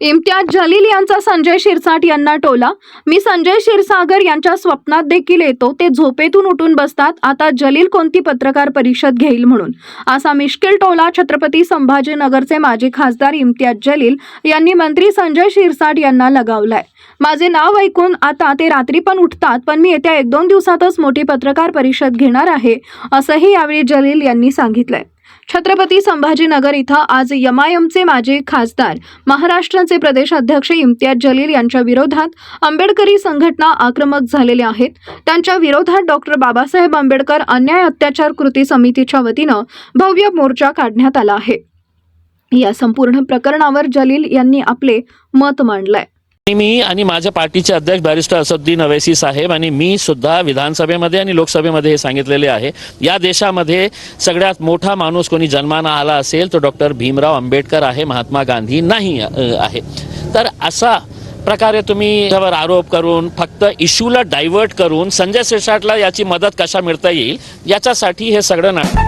इम्तियाज जलील यांचा संजय शिरसाट यांना टोला. मी संजय क्षीरसागर यांच्या स्वप्नात देखील येतो. ते झोपेतून उठून बसतात. आता जलील कोणती पत्रकार परिषद घेईल म्हणून? असा मिश्किल टोला छत्रपती संभाजीनगरचे माजी खासदार इम्तियाज जलील यांनी मंत्री संजय शिरसाट यांना लगावलाय. माझे नाव ऐकून आता ते रात्री पण उठतात पण मी येत्या एक दोन दिवसातच मोठी पत्रकार परिषद घेणार आहे असंही यावेळी जलील यांनी सांगितलंय. छत्रपती संभाजीनगर इथं आज यमायमचे माजी खासदार महाराष्ट्राचे प्रदेश अध्यक्ष इम्तियाज जलील यांच्या विरोधात आंबेडकरी संघटना आक्रमक झालेल्या आहेत. त्यांच्या विरोधात डॉक्टर बाबासाहेब आंबेडकर अन्याय अत्याचार कृती समितीच्या वतीनं भव्य मोर्चा काढण्यात आला आहे. या संपूर्ण प्रकरणावर जलील यांनी आपले मत मांडलंय. मी आणि माझ्या पार्टीचे अध्यक्ष बॅरिस्टर असद्दीन अवैसी साहेब आणि मी सुद्धा विधानसभेमध्ये आणि लोकसभेमध्ये हे सांगितलेले आहे. या देशामध्ये सगळ्यात मोठा माणूस कोणी जन्माला आला असेल तो डॉक्टर भीमराव आंबेडकर आहे महात्मा गांधी नाही आहे. तर असा प्रकारे तुम्ही त्यावर आरोप करून फक्त इश्यूला डायव्हर्ट करून संजय शिरसाटला याची मदत कशा मिळता येईल याच्यासाठी हे सगळं नाटक